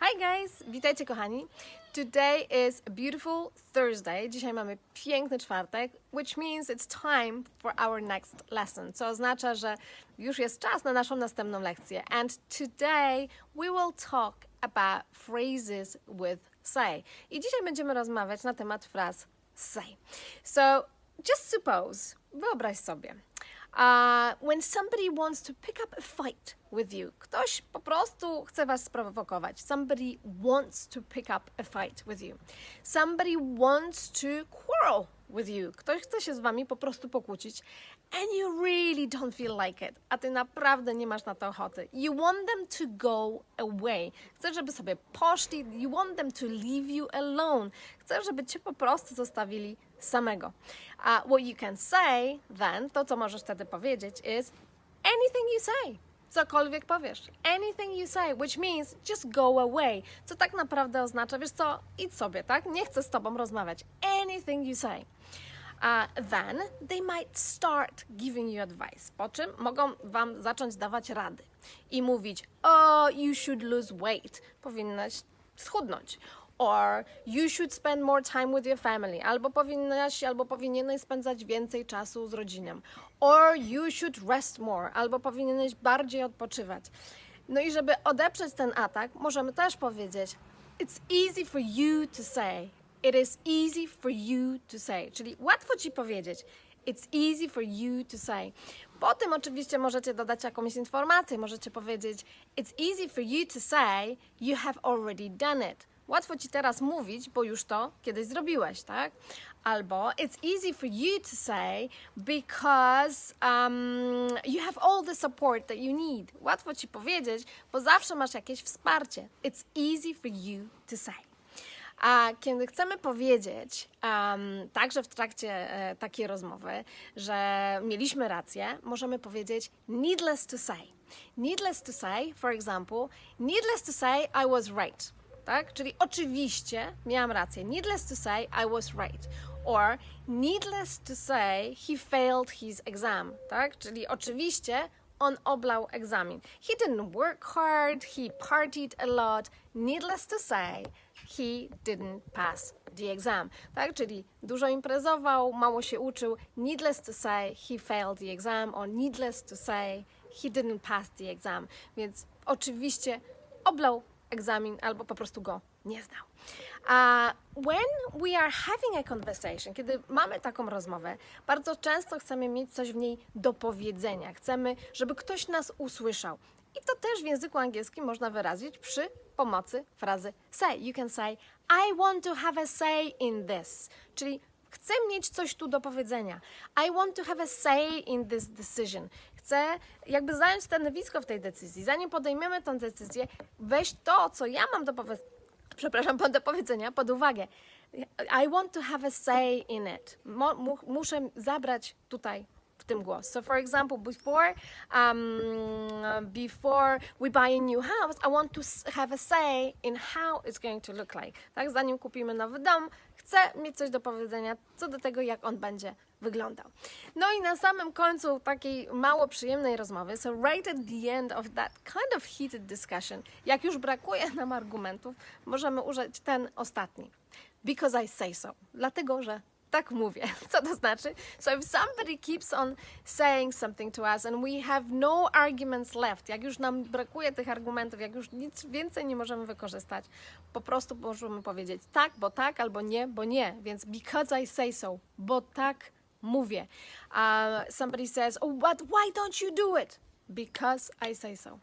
Hi guys, witajcie kochani. Today is a beautiful Thursday. Dzisiaj mamy piękny czwartek, which means it's time for our next lesson. Co oznacza, że już jest czas na naszą następną lekcję. And today we will talk about phrases with say. I dzisiaj będziemy rozmawiać na temat fraz say. So just suppose, wyobraź sobie, uh, when somebody wants to pick up a fight with you, ktoś po prostu chce was sprowokować. Somebody wants to pick up a fight with you. Somebody wants to quarrel with you. Ktoś chce się z wami po prostu pokłócić. And you really don't feel like it. A ty naprawdę nie masz na to ochoty. You want them to go away. Chcesz, żeby sobie poszli. You want them to leave you alone. Chcesz, żeby cię po prostu zostawili samego. Uh, what you can say then, to co możesz wtedy powiedzieć is anything you say. Cokolwiek powiesz. Anything you say, which means just go away. Co tak naprawdę oznacza, wiesz co, idź sobie, tak? Nie chcę z tobą rozmawiać. Anything you say. Uh, then they might start giving you advice. Po czym mogą wam zacząć dawać rady i mówić: Oh, you should lose weight. Powinnaś schudnąć. Or you should spend more time with your family. Albo powinnaś, albo powinieneś spędzać więcej czasu z rodziną. Or you should rest more. Albo powinieneś bardziej odpoczywać. No i żeby odeprzeć ten atak, możemy też powiedzieć: It's easy for you to say. It is easy for you to say. Czyli łatwo ci powiedzieć. It's easy for you to say. Po tym oczywiście możecie dodać jakąś informację. Możecie powiedzieć: It's easy for you to say. You have already done it. Łatwo ci teraz mówić, bo już to kiedyś zrobiłeś, tak? Albo it's easy for you to say because um, you have all the support that you need. Łatwo ci powiedzieć, bo zawsze masz jakieś wsparcie. It's easy for you to say. A kiedy chcemy powiedzieć, um, także w trakcie e, takiej rozmowy, że mieliśmy rację, możemy powiedzieć needless to say. Needless to say, for example, needless to say, I was right. Tak? Czyli oczywiście miałam rację. Needless to say, I was right. Or needless to say, he failed his exam. Tak? Czyli oczywiście on oblał egzamin. He didn't work hard, he partied a lot. Needless to say, he didn't pass the exam. Tak? Czyli dużo imprezował, mało się uczył. Needless to say, he failed the exam. Or needless to say, he didn't pass the exam. Więc oczywiście oblał egzamin albo po prostu go nie znał. When we are having a conversation, kiedy mamy taką rozmowę, bardzo często chcemy mieć coś w niej do powiedzenia. Chcemy, żeby ktoś nas usłyszał. I to też w języku angielskim można wyrazić przy pomocy frazy say. You can say I want to have a say in this. Czyli chcę mieć coś tu do powiedzenia. I want to have a say in this decision. Chcę jakby zająć stanowisko w tej decyzji. Zanim podejmiemy tę decyzję, weź to, co ja mam do powiedzenia, przepraszam, do powiedzenia pod uwagę. I want to have a say in it. Muszę zabrać tutaj tym głos. So for example, before um, before we buy a new house, I want to have a say in how it's going to look like. Tak, zanim kupimy nowy dom, chcę mieć coś do powiedzenia co do tego, jak on będzie wyglądał. No i na samym końcu takiej mało przyjemnej rozmowy, so right at the end of that kind of heated discussion, jak już brakuje nam argumentów, możemy użyć ten ostatni. Because I say so. Dlatego, że tak mówię. Co to znaczy? So if somebody keeps on saying something to us and we have no arguments left, jak już nam brakuje tych argumentów, jak już nic więcej nie możemy wykorzystać, po prostu możemy powiedzieć tak, bo tak, albo nie, bo nie. Więc because I say so, bo tak mówię. Uh, somebody says, oh, but why don't you do it? Because I say so.